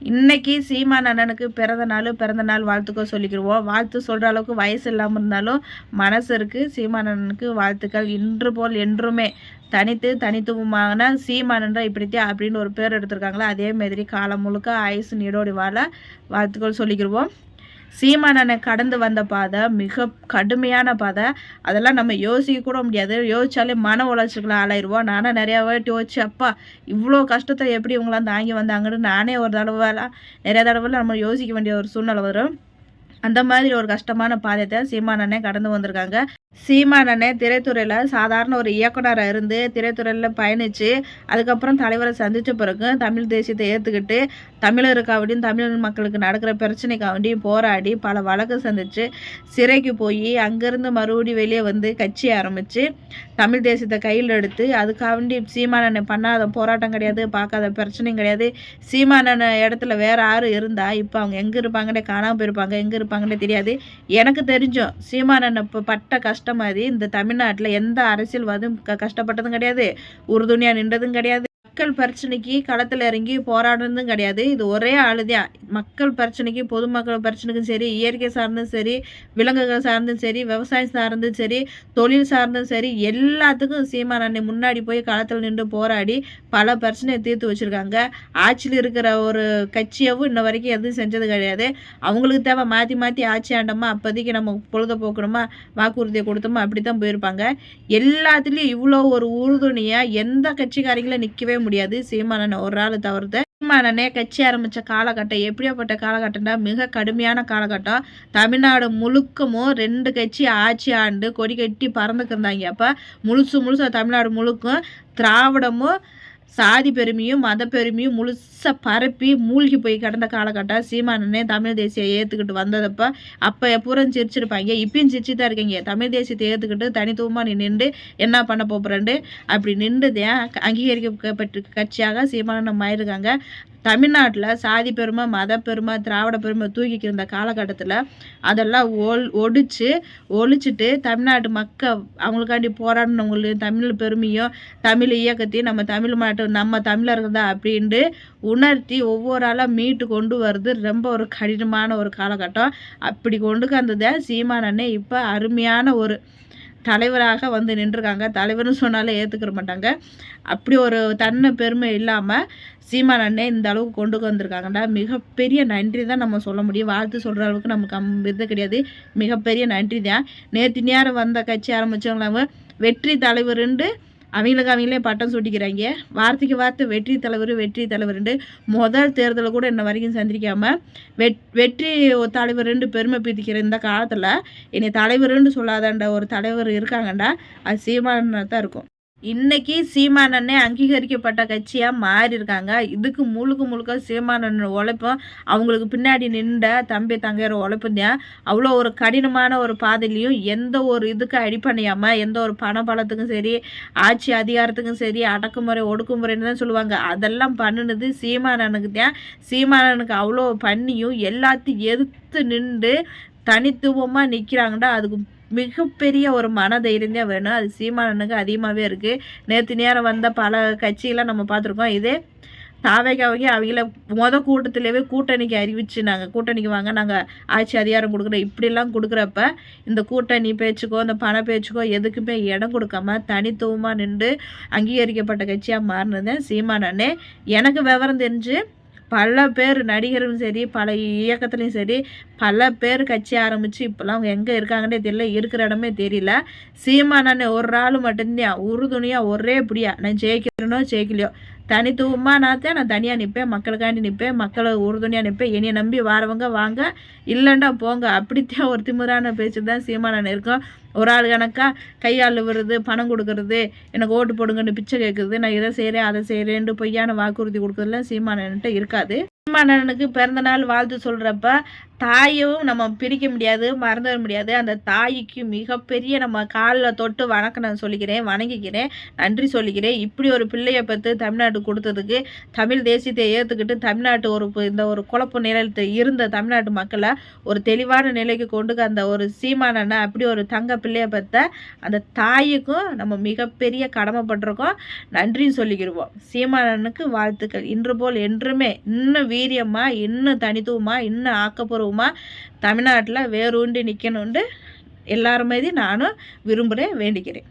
இன்னைக்கு சீமான் அண்ணனுக்கு பிறந்த நாள் பிறந்த நாள் வாழ்த்துக்கள் சொல்லிக்கிடுவோம். வாழ்த்து சொல்கிற அளவுக்கு வயசு இல்லாமல் இருந்தாலும் மனசு இருக்குது சீமான் அண்ணனுக்கு வாழ்த்துக்கள் இன்று போல் என்றுமே. தனித்து தனித்துவமான சீமானன்ற இப்படித்தே அப்படின்னு ஒரு பேர் எடுத்திருக்காங்களா? அதே மாதிரி காலம் முழுக்க ஆயுசு நீடோடி வாழ வாழ்த்துக்கள் சொல்லிக்கிடுவோம். சீமானனை கடந்து வந்த பாதை மிக கடுமையான பாதை. அதெல்லாம் நம்ம யோசிக்க கூட முடியாது. யோசிச்சாலே மன உளைச்சலுக்குள்ள ஆளாயிருவோம். நானும் நிறையா வாட்டி யோசிச்சு அப்பா இவ்வளோ கஷ்டத்தை எப்படி இவங்களாம் தாங்கி வந்தாங்கன்னு நானே ஒரு தடவைலாம் நிறையா தடவைலாம் நம்ம யோசிக்க வேண்டிய ஒரு சூழ்நிலை வரும். அந்த மாதிரி ஒரு கஷ்டமான பாதையை சீமானனே கடந்து வந்திருக்காங்க. சீமானனே திரைத்துறையில் சாதாரண ஒரு இயக்குனராக இருந்து திரைத்துறையில் பயணித்து அதுக்கப்புறம் தலைவரை சந்தித்த பிறகு தமிழ் தேசியத்தை ஏற்றுக்கிட்டு தமிழருக்காவடியும் தமிழ் மக்களுக்கு நடக்கிற பிரச்சனைக்காவண்டியும் போராடி பல வழக்கு சந்தித்து சிறைக்கு போய் அங்கேருந்து மறுபடி வெளியே வந்து கட்சி ஆரம்பித்து தமிழ் தேசியத்தை கையில் எடுத்து அதுக்காண்டி சீமானனை பண்ணாத போராட்டம் கிடையாது பார்க்காத பிரச்சனையும் கிடையாது. சீமானன இடத்துல வேறு யாரும் இருந்தால் இப்போ அவங்க எங்கே இருப்பாங்கன்னே காணாமல் போயிருப்பாங்க எங்கே இருப்பாங்கன்னே தெரியாது. எனக்கு தெரிஞ்சோம் சீமானனை இப்போ பட்ட கஷ்டம் மாதிரி இந்த தமிழ்நாட்டில் எந்த அரசியல்வாதும் க கஷ்டப்பட்டதும் கிடையாது. உறுதுணையாக நின்றதும் கிடையாது. மக்கள் பிரச்சனைக்கு களத்தில் இறங்கி போராடுறதும் கிடையாது. இது ஒரே ஆளுதான் மக்கள் பிரச்சனைக்கு பொதுமக்கள் பிரச்சனைக்கும் சரி இயற்கை சார்ந்தும் சரி விலங்குகள் சார்ந்தும் சரி விவசாயம் சார்ந்தும் சரி தொழில் சார்ந்தும் சரி எல்லாத்துக்கும் சீமான் அன்னை முன்னாடி போய் களத்தில் நின்று போராடி பல பிரச்சனையை தீர்த்து வச்சுருக்காங்க. ஆட்சியில் இருக்கிற ஒரு கட்சியவும் இன்ன வரைக்கும் எதுவும் செஞ்சது கிடையாது. அவங்களுக்கு தேவை மாற்றி மாற்றி ஆட்சி ஆண்டோமா அப்போதைக்கு நம்ம பொழுதுபோக்கணுமா வாக்குறுதியை கொடுத்தோமா அப்படி தான் போயிருப்பாங்க. எல்லாத்துலேயும் இவ்வளோ ஒரு உறுதுணையாக எந்த கட்சிக்காரங்களும் நிற்கவே முடியாது. சீமானன் ஒரு ஆள் தவிர்த்து சீமானனே கட்சி ஆரம்பித்த காலகட்டம் எப்படியாப்பட்ட காலகட்டம்னா மிக கடுமையான காலகட்டம். தமிழ்நாடு முழுக்கமும் ரெண்டு கட்சி ஆட்சி ஆண்டு கொடி கட்டி பறந்துக்கிருந்தாங்க அப்போ முழுசு முழுசு தமிழ்நாடு முழுக்கும் திராவிடமும் சாதி பெருமையும் மத பெருமையும் முழுசாக பரப்பி மூழ்கி போய் கிடந்த காலகட்டம். சீமானனே தமிழ் தேசியம் ஏற்றுக்கிட்டு வந்ததப்போ அப்போ பூரம் சிரிச்சிருப்பாங்க. இப்பயும் சிரிச்சு தான் இருக்கீங்க. தமிழ் தேசியத்தை ஏற்றுக்கிட்டு தனித்துவமாக நீ நின்று என்ன பண்ண போகிறேன்ட்டு அப்படி நின்றுதான் அங்கீகரிக்கப்பட்ட கட்சியாக சீமானன் ஆயிருக்காங்க தமிழ்நாட்டில் சாதி பெருமை மத பெருமை திராவிட பெருமை தூக்கிக்கு இருந்த காலகட்டத்தில் அதெல்லாம் ஒல் ஒடிச்சு ஒழிச்சிட்டு தமிழ்நாட்டு மக்கள் அவங்களுக்காண்டி போராடினவங்களையும் தமிழ் பெருமையும் தமிழ் இயக்கத்தையும் நம்ம தமிழ் மாட்டு நம்ம தமிழர்கள் தான் அப்படின்ட்டு உணர்த்தி ஒவ்வொரு ஆளாக மீட்டு கொண்டு வர்றது ரொம்ப ஒரு கடினமான ஒரு காலகட்டம். அப்படி கொண்டு வந்ததை சீமானண்ணே இப்போ அருமையான ஒரு தலைவராக வந்து நின்றுருக்காங்க. தலைவர்னு சொன்னாலே ஏற்றுக்கிற மாட்டாங்க. அப்படி ஒரு தன்னை பெருமை இல்லாமல் சீமான் அண்ணே இந்த அளவுக்கு கொண்டு வந்திருக்காங்கடா. மிகப்பெரிய நன்றி தான் நம்ம சொல்ல முடியும். வாழ்த்து சொல்கிற அளவுக்கு நமக்கு அம் இது கிடையாது. மிகப்பெரிய நன்றி தான் நேற்று நேரம் வந்த கட்சி ஆரம்பித்தவங்கள வெற்றி தலைவருண்டு அவங்களுக்கு அவங்களே பட்டம் சூட்டிக்கிறாங்க. வார்த்தைக்கு வார்த்தை வெற்றி தலைவர் வெற்றி தலைவர்ண்டு முதல் தேர்தலில் கூட இன்ன வரைக்கும் சந்திக்காமல் வெட் வெற்றி தலைவர்ண்டு பெருமை பீத்திக்கிற இந்த காலத்தில் என்னை தலைவருன்னு சொல்லாதாண்ட ஒரு தலைவர் இருக்காங்கண்டா அது சீமான தான் இருக்கும். இன்னைக்கு சீமானண்ணே அங்கீகரிக்கப்பட்ட கட்சியாக மாறி இருக்காங்க இதுக்கு முழுக்க முழுக்க சீமானன் உழைப்பும் அவங்களுக்கு பின்னாடி நின்ற தம்பி தங்கையர் உழைப்பும் தான். அவ்வளோ ஒரு கடினமான ஒரு பாதையிலையும் எந்த ஒரு இதுக்கு அடிப்படையாமல் எந்த ஒரு பண பலத்துக்கும் சரி ஆட்சி அதிகாரத்துக்கும் சரி அடக்குமுறை ஒடுக்குமுறைன்னு தான் சொல்லுவாங்க அதெல்லாம் பண்ணினது சீமானனுக்கு தான். சீமானனுக்கு அவ்வளோ பண்ணியும் எல்லாத்தையும் எதிர்த்து நின்று தனித்துவமாக நிற்கிறாங்கடா அதுக்கு மிகப்பெரிய ஒரு மன தைரியம் வேணும். அது சீமானனுக்கு அதிகமாகவே இருக்குது நேற்று நேரம் வந்த பல கட்சியெல்லாம் நம்ம பார்த்துருக்கோம். இதே தாவைக்காவைக்கு அவங்கள மொதல் கூட்டத்திலேயே கூட்டணிக்கு அறிவிச்சு நாங்கள் கூட்டணிக்கு வாங்க நாங்கள் ஆட்சி அதிகாரம் கொடுக்குறோம். இப்படிலாம் கொடுக்குறப்ப இந்த கூட்டணி பேச்சுக்கோ இந்த பண பேச்சுக்கோ எதுக்குமே இடம் கொடுக்காம தனித்துவமாக நின்று அங்கீகரிக்கப்பட்ட கட்சியாக மாறினது சீமானே எனக்கு விவரம் தெரிஞ்சு பல பேர் நடிகரும் சரி பல இயக்கத்துலேயும் சரி பல பேர் கட்சி ஆரம்பித்து இப்போல்லாம் அவங்க எங்கே இருக்காங்கன்னே தெரியல இருக்கிற இடமே தெரியல. சீமா நான் ஒரு ஆள் மட்டும்தான் உறுதுணையாக ஒரே பிடியா. நான் ஜெயிக்கிறேனோ ஜெயிக்கலையோ. தனித்துவமாக நான் நான் தனியாக நிற்பேன் மக்களுக்காண்டி நிற்பேன் மக்களை உறுதுணையாக நிற்பேன் என்னையை நம்பி வாரவங்க வாங்க இல்லைண்டா போங்க. அப்படித்தான் ஒரு திமுறான பேச்சு தான் சீமானன் இருக்கும். ஒரு ஆள் கணக்காக கையால் விடுறது பணம் கொடுக்கறது எனக்கு ஓட்டு போடுங்கன்னு பிச்சை கேட்குறது நான் இதை செய்கிறேன் அதை செய்கிறேன்ட்டு பொய்யான வாக்குறுதி கொடுக்குறதுலாம் சீமானன்ட்ட இருக்காது. மன்னனுக்கு பிறந்த நாள் வாழ்த்து சொல்கிறப்ப தாயும் நம்ம பிரிக்க முடியாது மறந்துட முடியாது. அந்த தாய்க்கு மிகப்பெரிய நம்ம காலில் தொட்டு வணக்கம் நான் சொல்லிக்கிறேன் வணங்கிக்கிறேன் நன்றி சொல்லிக்கிறேன். இப்படி ஒரு பிள்ளையை பற்றி தமிழ்நாட்டு கொடுத்ததுக்கு தமிழ் தேசியத்தை ஏற்றுக்கிட்டு தமிழ்நாட்டு ஒரு இந்த ஒரு குழப்ப நிலையத்தில் இருந்த தமிழ்நாட்டு மக்களை ஒரு தெளிவான நிலைக்கு கொண்டு அந்த ஒரு சீமானனை அப்படி ஒரு தங்க பிள்ளையை பற்ற அந்த தாய்க்கும் நம்ம மிகப்பெரிய கடமைப்பட்டிருக்கோம் நன்றியும் சொல்லிக்கிடுவோம் சீமானனுக்கு வாழ்த்துக்கள். இன்று போல் என்றுமே இன்னும் வீரியமாக இன்னும் தனித்துவமாக இன்னும் ஆக்கப்பூர்வமாக தமிழ்நாட்டில் வேரூண்டி நிற்கணுன்ட்டு எல்லாருமே நானும் விரும்புகிறேன் வேண்டிக்கிறேன்.